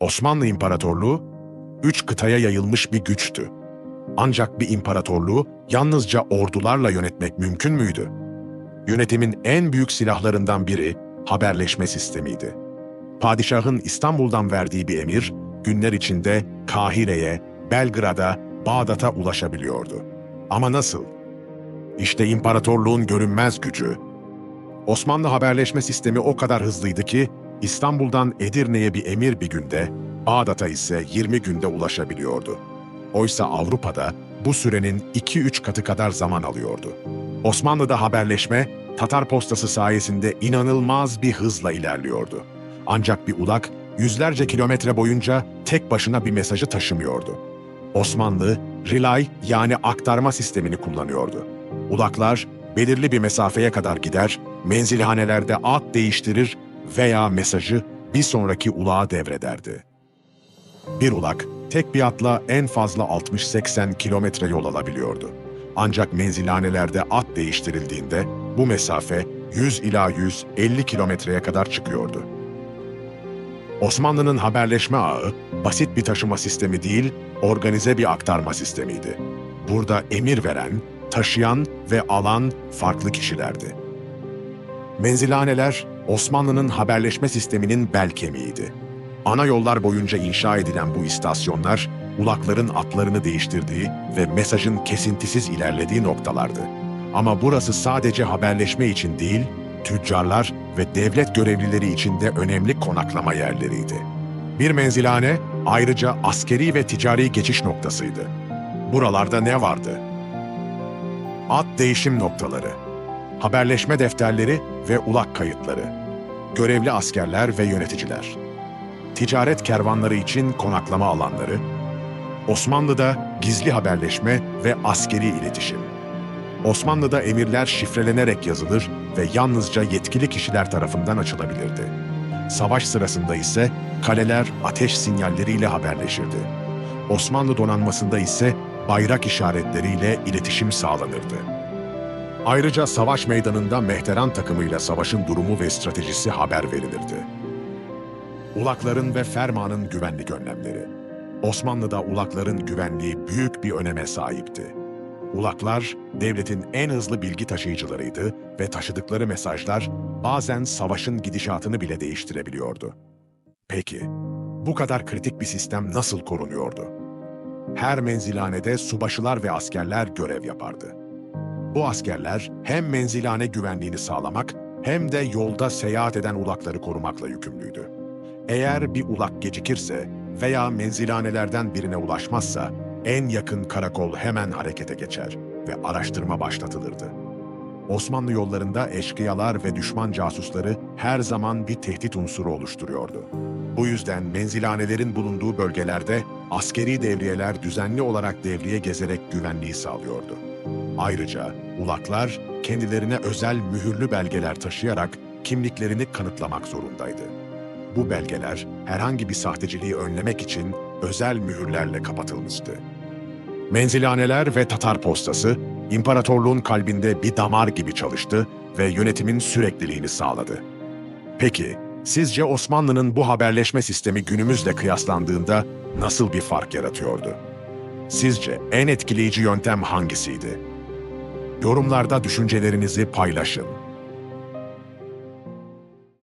Osmanlı İmparatorluğu, üç kıtaya yayılmış bir güçtü. Ancak bir imparatorluğu yalnızca ordularla yönetmek mümkün müydü? Yönetimin en büyük silahlarından biri haberleşme sistemiydi. Padişahın İstanbul'dan verdiği bir emir, günler içinde Kahire'ye, Belgrad'a, Bağdat'a ulaşabiliyordu. Ama nasıl? İşte imparatorluğun görünmez gücü. Osmanlı haberleşme sistemi o kadar hızlıydı ki, İstanbul'dan Edirne'ye bir emir bir günde, Bağdat'a ise 20 günde ulaşabiliyordu. Oysa Avrupa'da bu sürenin 2-3 katı kadar zaman alıyordu. Osmanlı'da haberleşme, Tatar postası sayesinde inanılmaz bir hızla ilerliyordu. Ancak bir ulak yüzlerce kilometre boyunca tek başına bir mesajı taşımıyordu. Osmanlı, relay yani aktarma sistemini kullanıyordu. Ulaklar belirli bir mesafeye kadar gider, menzilhanelerde at değiştirir veya mesajı bir sonraki ulağa devrederdi. Bir ulak tek bir atla en fazla 60-80 kilometre yol alabiliyordu. Ancak menzilhanelerde at değiştirildiğinde bu mesafe 100 ila 150 kilometreye kadar çıkıyordu. Osmanlı'nın haberleşme ağı basit bir taşıma sistemi değil, organize bir aktarma sistemiydi. Burada emir veren, taşıyan ve alan farklı kişilerdi. Menzilhaneler Osmanlı'nın haberleşme sisteminin bel kemiğiydi. Ana yollar boyunca inşa edilen bu istasyonlar, ulakların atlarını değiştirdiği ve mesajın kesintisiz ilerlediği noktalardı. Ama burası sadece haberleşme için değil, tüccarlar ve devlet görevlileri için de önemli konaklama yerleriydi. Bir menzilhane ayrıca askeri ve ticari geçiş noktasıydı. Buralarda ne vardı? At değişim noktaları, haberleşme defterleri ve ulak kayıtları, görevli askerler ve yöneticiler, ticaret kervanları için konaklama alanları, Osmanlı'da gizli haberleşme ve askeri iletişim. Osmanlı'da emirler şifrelenerek yazılır ve yalnızca yetkili kişiler tarafından açılabilirdi. Savaş sırasında ise kaleler ateş sinyalleriyle haberleşirdi. Osmanlı donanmasında ise bayrak işaretleriyle iletişim sağlanırdı. Ayrıca savaş meydanında mehteran takımıyla savaşın durumu ve stratejisi haber verilirdi. Ulakların ve fermanın güvenlik önlemleri. Osmanlı'da ulakların güvenliği büyük bir öneme sahipti. Ulaklar, devletin en hızlı bilgi taşıyıcılarıydı ve taşıdıkları mesajlar bazen savaşın gidişatını bile değiştirebiliyordu. Peki, bu kadar kritik bir sistem nasıl korunuyordu? Her menzilhanede subaşılar ve askerler görev yapardı. Bu askerler hem menzilhane güvenliğini sağlamak hem de yolda seyahat eden ulakları korumakla yükümlüydü. Eğer bir ulak gecikirse veya menzilhanelerden birine ulaşmazsa en yakın karakol hemen harekete geçer ve araştırma başlatılırdı. Osmanlı yollarında eşkıyalar ve düşman casusları her zaman bir tehdit unsuru oluşturuyordu. Bu yüzden menzilhanelerin bulunduğu bölgelerde askeri devriyeler düzenli olarak devriye gezerek güvenliği sağlıyordu. Ayrıca ulaklar kendilerine özel mühürlü belgeler taşıyarak kimliklerini kanıtlamak zorundaydı. Bu belgeler herhangi bir sahteciliği önlemek için özel mühürlerle kapatılmıştı. Menzilhaneler ve Tatar postası, imparatorluğun kalbinde bir damar gibi çalıştı ve yönetimin sürekliliğini sağladı. Peki, sizce Osmanlı'nın bu haberleşme sistemi günümüzle kıyaslandığında nasıl bir fark yaratıyordu? Sizce en etkileyici yöntem hangisiydi? Yorumlarda düşüncelerinizi paylaşın.